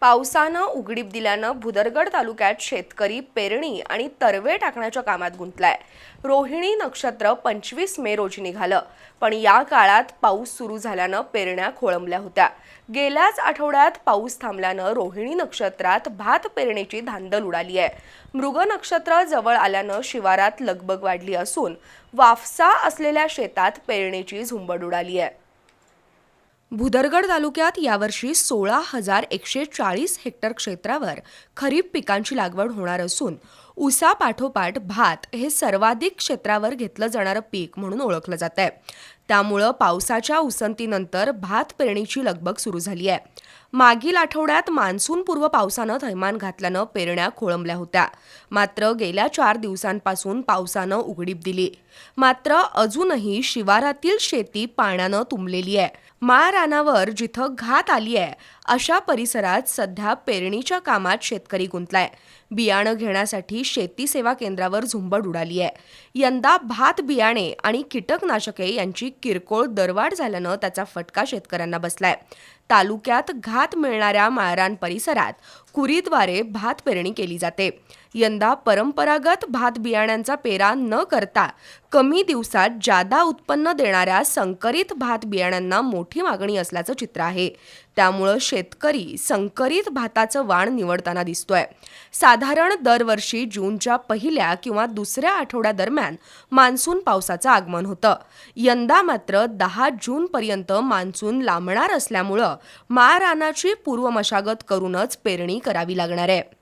पावसानं उघडीप दिल्यानं भुदरगड तालुक्यात शेतकरी पेरणी आणि तरवे टाकण्याच्या कामात गुंतलाय. रोहिणी नक्षत्र पंचवीस मे रोजी निघालं पण या काळात पाऊस सुरू झाल्यानं पेरण्या खोळंबल्या होत्या. गेल्याच आठवड्यात पाऊस थांबल्यानं रोहिणी नक्षत्रात भात पेरणीची धांदल उडाली आहे. मृग नक्षत्र जवळ आल्यानं शिवारात लगबग वाढली असून वाफसा असलेल्या शेतात पेरणीची झुंबड उडाली आहे. भुदरगड तालुक्यात यावर्षी सोळा हजार एकशे चाळीस हेक्टर क्षेत्रावर खरीप पिकांची लागवड होणार असून ऊसापाठोपाठ भात हे सर्वाधिक क्षेत्रावर घेतलं जाणारं पीक म्हणून ओळखलं जात आहे त्यामुळं पावसाच्या उसंतीनंतर भात पेरणीची लगबग सुरू झाली आहे. मागील आठवड्यात मान्सूनपूर्व पावसानं थैमान घातल्यानं पेरण्या खोळंबल्या होत्या. मात्र गेल्या चार दिवसांपासून पावसानं उघडीप दिली. मात्र अजूनही शिवारातील शेती पाण्यानं तुंबलेली आहे. माळ रानावर जिथं घात आली आहे अशा परिसरात सध्या पेरणीच्या कामात शेतकरी गुंतलाय. बियाणं घेण्यासाठी शेती सेवा केंद्रावर झुंबड उडाली आहे. यंदा भात बियाणे आणि कीटकनाशके यांची किरकोळ दरवाढ झाल्यानं त्याचा फटका शेतकऱ्यांना बसलाय. तालुक्यात घात मिळणाऱ्या माळरान परिसरात कुरीद्वारे भात पेरणी केली जाते. यंदा परंपरागत भात बियाण्यांचा पेरा न करता कमी दिवसात जादा उत्पन्न देणाऱ्या संकरित भात बियाण्यांना मोठी मागणी असल्याचं चित्र आहे. त्यामुळं शेतकरी संकरित भाताचं वाण निवडताना दिसतोय. साधारण दरवर्षी जूनच्या पहिल्या किंवा दुसऱ्या आठवड्यादरम्यान मान्सून पावसाचं आगमन होतं. यंदा मात्र दहा जूनपर्यंत मान्सून लांबणार असल्यामुळं माळरानाची पूर्वमशागत करूनच पेरणी करावी लागणार आहे.